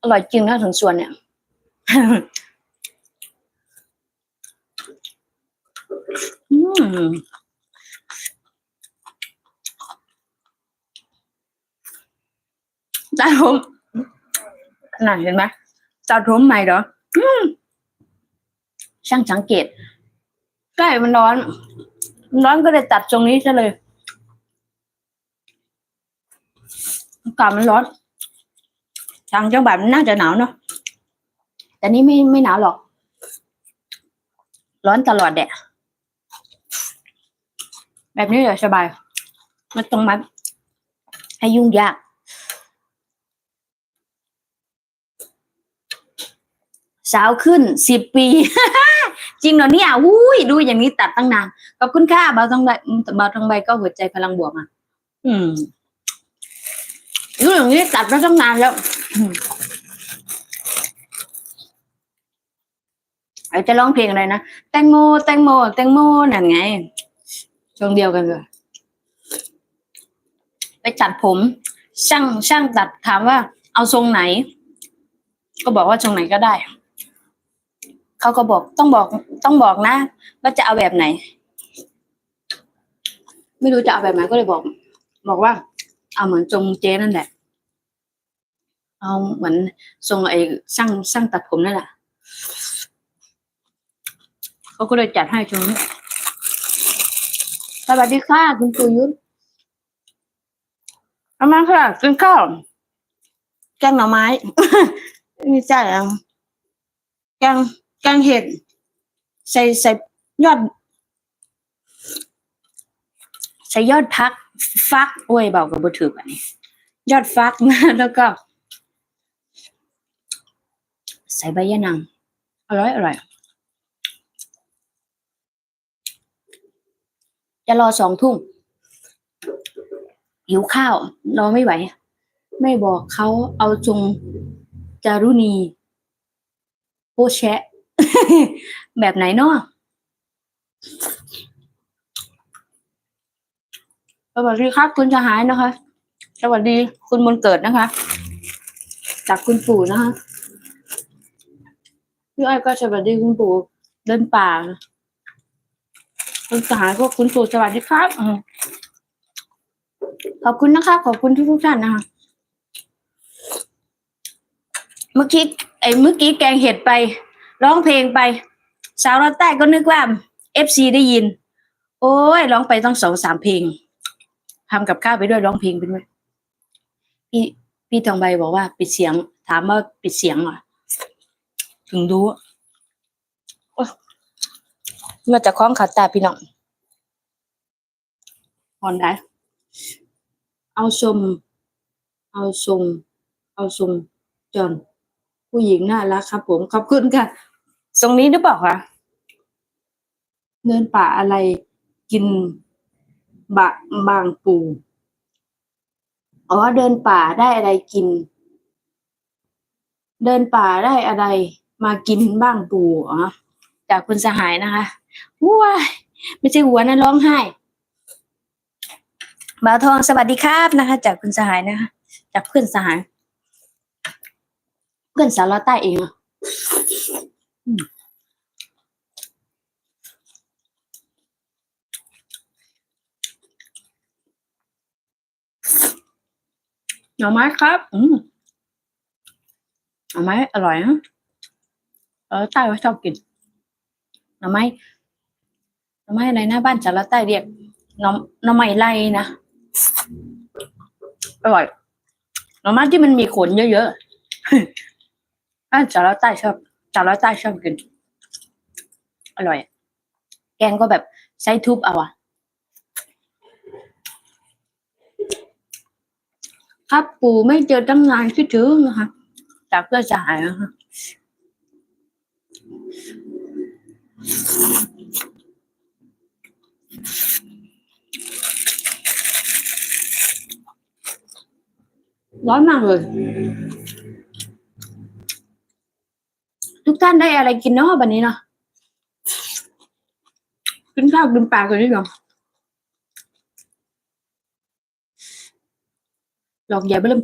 อร่อยจริงนะถึงส่วนเนี่ย อืมตาทมน่ะเห็นไหมตาทุมใหม่เหรอช่างสังเกตใช่มันร้อน ร้อนก็เลยตัดตรงนี้ซะเลย อากาศมันร้อน ทางจังหวัดมันน่าจะหนาวเนาะแต่นี่ไม่ไม่หนาวหรอก ร้อนตลอดแดดแบบนี้เลยสบายมันต้องมาให้ยุ่งยากสาวขึ้นสิบปี จริงเหรอเนี่ยอุ้ยดูอย่างนี้ตัดตั้งนานขอบคุณค่ะบาทองใบเบาทองใบก็หัวใจพลังบวกอะ อืม ดูอย่างนี้ตัดมาตั้งนานแล้วอืมไอจะร้องเพลงอะไรนะแตงโมแตงโมแตงโมนั่นไงช่วงเดียวกันเลยไปตัดผม ช่างช่างตัดถามว่า เอาทรงไหน ก็บอกว่าทรงไหนก็ได้เขาก็บอกต้องบอกต้องบอกนะว่าจะเอาแบบไหน ไม่รู้จะเอาแบบไหนก็เลยบอก บอกว่า เอาเหมือนทรงเจนั่นแหละ เอาเหมือนทรงไอ้ช่างช่างตัดผมนั่นแหละเขาก็เลยจัดให้ตรงนี้สวัสดีค่ะ คุณปูยุทธเอามาค่ะกินข้าวแกงหน่อไม้ไม่ใช่อะแกงแกงเห็ด ใส่ใส่ยอด ใส่ยอดพัก ฟักโอ้ยเบากับบุถือแบบนี้ ยอดฟักนะแล้วก็ ใส่ใบยะนางอร่อยอร่อยจะรอสองทุ่มหิวข้าว รอไม่ไหว ไม่บอกเขาเอาจงจารุณีโปแชะ แบบไหนเนาะ สวัสดีครับ คุณจะหายนะคะ สวัสดีคุณมนเกิดนะคะ จากคุณปู่นะคะพี่อ้อยก็สวัสดีคุณปู่เดินป่า คุณสหายก็คุณปู่สวัสดีครับขอบคุณนะคะขอบคุณทุกทุกท่านนะคะเมื่อกี้ไอ้เมื่อกี้แกงเห็ดไป ร้องเพลงไป สาวรถใต้ก็นึกว่าเอฟซีได้ยิน โอ้ยร้องไปต้องสองสามเพลง ทำกับข้าวไปด้วยร้องเพลงไปด้วยพี่พี่ทองใบบอกว่าปิดเสียง ถามว่าปิดเสียงเหรอถึงรู้โอ๊ยมาจากคล้องขาตาพี่น้องอ่อนได้ เอาชม เอาทรงเอาทรงจอนผู้หญิงน่ารักครับ ผมขอบคุณค่ะทรงนี้หรือเปล่าคะเดินป่าอะไรกิน บะบางปูอ๋อเดินป่าได้อะไรกิน เดินป่าได้อะไร มากินบ้างปูอ๋อจากคุณสหายนะคะว้ายไม่ใช่หัวนะร้องไห้บ่าวทองสวัสดีครับนะคะ จากคุณสหายนะคะจากเพื่อนสหาย เพื่อนสาวลาใต้เองอะอืม หน่อไม้ครับ อืมหน่อไม้อร่อยนะเออใต้ชอบกินหน่อไม้หน่อไม้อะไรนะบ้านสาวลาวใต้เรียกหน่อหน่อไม้ไล่นะอร่อยหน่อไม้ที่มันมีขนเยอะๆอ่าสาวใต้ชอบสาวใต้ชอบกินอร่อย แกงก็แบบใช้ทุบเอาอะ ครับปู่ไม่เจอตั้งนานคิดถึงนะคะจากเพื่อนสหายนะคะร้อนมากเลย ทุกท่านได้อะไรกินเนาะวันนี้เนาะกินข้าวกินปลากันดีกว่าหลอ lọt vào belum